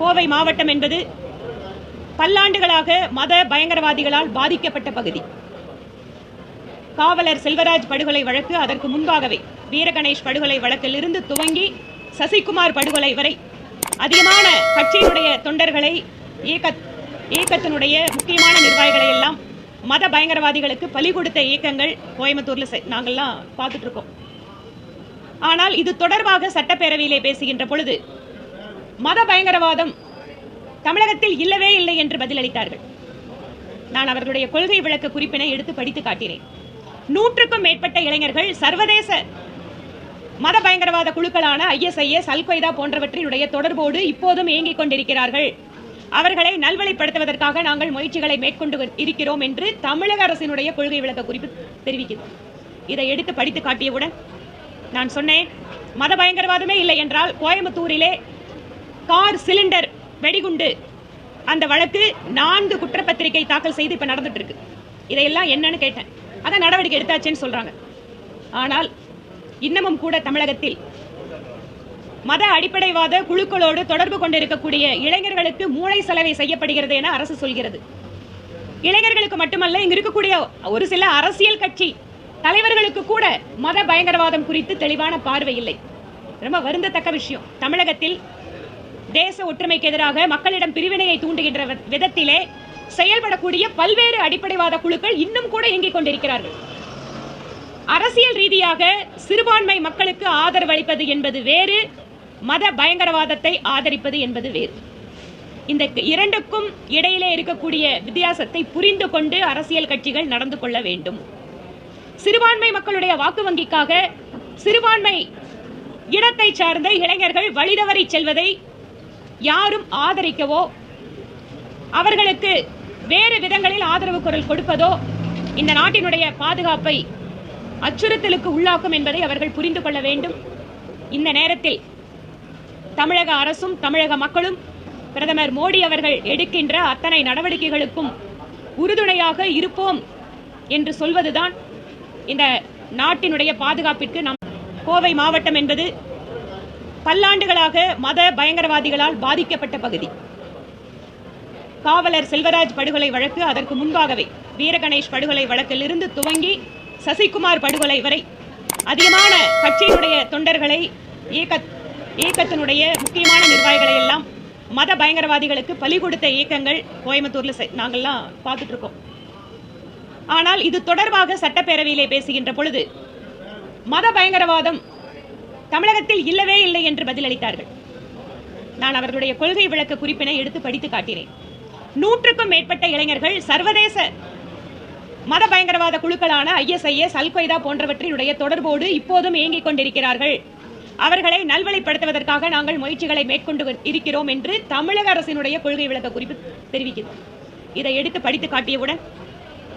கோவை மாவட்டம் என்பது பல்லாண்டுகளாக மத பயங்கரவாதிகளால் பாதிக்கப்பட்ட பகுதி. காவலர் செல்வராஜ் படுகொலை வழக்கு அதற்கு முன்பாகவே வீரகணேஷ் படுகொலை வழக்கிலிருந்து துவங்கி சசிகுமார் படுகொலை வரை அதிகமான கட்சியினுடைய தொண்டர்களை இயக்க இயக்கத்தினுடைய முக்கியமான நிர்வாகிகளை எல்லாம் மத பயங்கரவாதிகளுக்கு பலி கொடுத்த இயக்கங்கள் கோயம்புத்தூரில் நாங்கள்லாம் நாங்கெல்லாம் பார்த்துட்டு இருக்கோம். ஆனால் இது தொடர்பாக சட்டப்பேரவையிலே பேசுகின்ற பொழுது மத பயங்கரவாதம் தமிழகத்தில் இல்லவே இல்லை என்று பதிலளித்தார்கள். நான் அவர்களுடைய கொள்கை விளக்க குறிப்பினை எடுத்து படித்து காட்டினேன். நூற்றுக்கும் மேற்பட்ட இளைஞர்கள் சர்வதேச மத பயங்கரவாத குழுக்களான ஐஎஸ்ஐஎஸ் அல்கொய்தா போன்றவற்றினுடைய தொடர்போடு இப்போதும் இயங்கிக் கொண்டிருக்கிறார்கள். அவர்களை நல்வழிப்படுத்துவதற்காக நாங்கள் முயற்சிகளை மேற்கொண்டு இருக்கிறோம் என்று தமிழக அரசினுடைய கொள்கை விளக்க குறிப்பு தெரிவிக்கிறது. இதை எடுத்து படித்து காட்டியவுடன் நான் சொன்னேன் மத பயங்கரவாதமே இல்லை என்றால் கோயம்புத்தூரிலே கார் சிலிண்டர் வெடிகுண்டு. அந்த வழக்கு நான்கு குற்றப்பத்திரிகை தாக்கல் செய்து இப்போ நடந்துட்டு இருக்கு இதையெல்லாம் என்னன்னு கேட்டேன். அதான் நடவடிக்கை எடுத்தாச்சேன்னு சொல்றாங்க. ஆனால் இன்னமும் கூட தமிழகத்தில் மத அடிப்படைவாத குழுக்களோடு தொடர்பு கொண்டிருக்கக்கூடிய இளைஞர்களுக்கு மூளை செலவை செய்யப்படுகிறது என அரசு சொல்கிறது. இளைஞர்களுக்கு மட்டுமல்ல இங்க இருக்கக்கூடிய ஒரு சில அரசியல் கட்சி தலைவர்களுக்கு கூட மத பயங்கரவாதம் குறித்து தெளிவான பார்வை இல்லை. ரொம்ப வருந்தத்தக்க விஷயம். தமிழகத்தில் தேச ஒற்றுமைக்கு எதிராக மக்களிடம் பிரிவினையை தூண்டுகின்ற விதத்திலே செயல்படக்கூடிய பல்வேறு அடிப்படைவாத குழுக்கள் இன்னும் கூட இயங்கிக் கொண்டிருக்கிறார்கள். அரசியல் ரீதியாக சிறுபான்மை மக்களுக்கு ஆதரவளிப்பது என்பது வேறு மத பயங்கரவாதத்தை ஆதரிப்பது என்பது வேறு. இந்த இரண்டுக்கும் இடையிலே இருக்கக்கூடிய வித்தியாசத்தை புரிந்து கொண்டு அரசியல் கட்சிகள் நடந்து கொள்ள வேண்டும். சிறுபான்மை மக்களுடைய வாக்கு வங்கிக்காக சிறுபான்மை இடத்தை சார்ந்த இளைஞர்கள் வழிதவறி செல்வதை யாரும் ஆதரிக்கவோ அவர்களுக்கு வேறு விதங்களில் ஆதரவு குரல் கொடுப்பதோ இந்த நாட்டினுடைய பாதுகாப்பை அச்சுறுத்தலுக்கு உள்ளாக்கும் என்பதை அவர்கள் புரிந்து கொள்ள வேண்டும். இந்த நேரத்தில் தமிழக அரசும் தமிழக மக்களும் பிரதமர் மோடி அவர்கள் எடுக்கின்ற அத்தனை நடவடிக்கைகளுக்கும் உறுதுணையாக இருப்போம் என்று சொல்வதுதான் இந்த நாட்டினுடைய பாதுகாப்பிற்கு நம் கோவை மாவட்டம் என்பது. பல்லாண்டுகளாக மத பயங்கரவாதிகளால் பாதிக்கப்பட்ட பகுதி. காவலர் செல்வராஜ் படுகொலை வழக்கு அதற்கு முன்பாகவே வீரகணேஷ் படுகொலை வழக்கிலிருந்து துவங்கி சசிகுமார் படுகொலை வரை அதிகமான கட்சியினுடைய தொண்டர்களை இயக்க இயக்கத்தினுடைய முக்கியமான நிர்வாகிகளை எல்லாம் மத பயங்கரவாதிகளுக்கு பலி கொடுத்த இயக்கங்கள் கோயம்புத்தூர்ல நாங்கள்லாம் பார்த்துட்டு இருக்கோம். ஆனால் இது தொடர்பாக சட்டப்பேரவையிலே பேசுகின்ற பொழுது மத பயங்கரவாதம் தமிழகத்தில் இல்லவே இல்லை என்று பதிலளித்தார்கள். நான் அவர்களுடைய கொள்கை விளக்க குறிப்பினை எடுத்து படித்து காட்டினேன். நூற்றுக்கும் மேற்பட்ட இளைஞர்கள் சர்வதேச மத பயங்கரவாத குழுக்களான ஐஎஸ்ஐஎஸ் அல்கொய்தா போன்றவற்றினுடைய தொடர்போடு இப்போதும் இயங்கிக் கொண்டிருக்கிறார்கள். அவர்களை நல்வழிப்படுத்துவதற்காக நாங்கள் முயற்சிகளை மேற்கொண்டு இருக்கிறோம் என்று தமிழக அரசினுடைய கொள்கை விளக்க குறிப்பு தெரிவிக்கிறது. இதை எடுத்து படித்து காட்டியவுடன்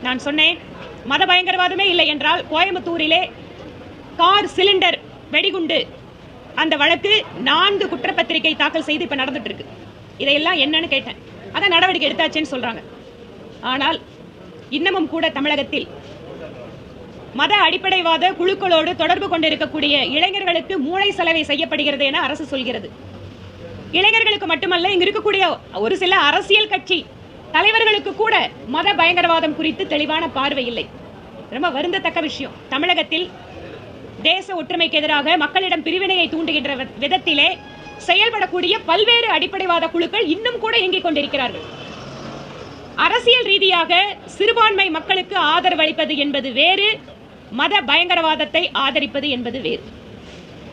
நான் சொன்னேன் மத பயங்கரவாதமே இல்லை என்றால் கோயம்புத்தூரிலே கார் சிலிண்டர் வெடிகுண்டு. அந்த வழக்கு நான்கு குற்றப்பத்திரிகை தாக்கல் செய்து இப்ப நடந்துட்டு இருக்கு இதையெல்லாம் என்னன்னு கேட்டேன். அதான் நடவடிக்கை எடுத்தாச்சுன்னு சொல்றாங்க. ஆனால் இன்னமும் கூட தமிழகத்தில் மத அடிப்படைவாத குழுக்களோடு தொடர்பு கொண்டிருக்கக்கூடிய இளைஞர்களுக்கு மூளை செலவை செய்யப்படுகிறது என அரசு சொல்கிறது. இளைஞர்களுக்கு மட்டுமல்ல இங்க இருக்கக்கூடிய ஒரு சில அரசியல் கட்சி தலைவர்களுக்கு கூட மத பயங்கரவாதம் குறித்து தெளிவான பார்வை இல்லை. ரொம்ப வருந்தத்தக்க விஷயம். தமிழகத்தில் தேச ஒற்றுமைக்கு எதிராக மக்களிடம் பிரிவினையை தூண்டுகின்ற விதத்திலே செயல்படக்கூடிய பல்வேறு அடிப்படைவாத குழுக்கள் இன்னும் கூட இயங்கிக் கொண்டிருக்கிறார்கள். அரசியல் ரீதியாக சிறுபான்மை மக்களுக்கு ஆதரவளிப்பது என்பது வேறு மத பயங்கரவாதத்தை ஆதரிப்பது என்பது வேறு.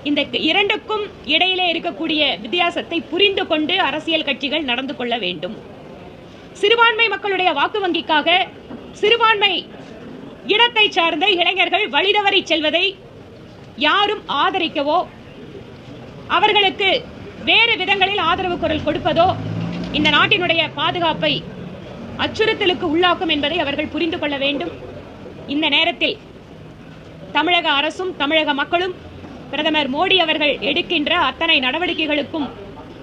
இந்த இரண்டுக்கும் இடையிலே இருக்கக்கூடிய வித்தியாசத்தை புரிந்து கொண்டு அரசியல் கட்சிகள் நடந்து கொள்ள வேண்டும். சிறுபான்மை மக்களுடைய வாக்கு வங்கிக்காக சிறுபான்மை இடத்தை சார்ந்த இளைஞர்கள் வழிதவறி செல்வதை யாரும் ஆதரிக்கவோ அவர்களுக்கு வேறு விதங்களில் ஆதரவு குரல் கொடுப்பதோ இந்த நாட்டினுடைய பாதுகாப்பை அச்சுறுத்தலுக்கு உள்ளாக்கும் என்பதை அவர்கள் புரிந்து கொள்ள வேண்டும். இந்த நேரத்தில் தமிழக அரசும் தமிழக மக்களும் பிரதமர் மோடி அவர்கள் எடுக்கின்ற அத்தனை நடவடிக்கைகளுக்கும்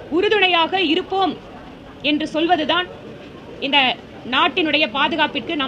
உறுதுணையாக இருப்போம் என்று சொல்வதுதான் இந்த நாட்டினுடைய பாதுகாப்பிற்கு நாம்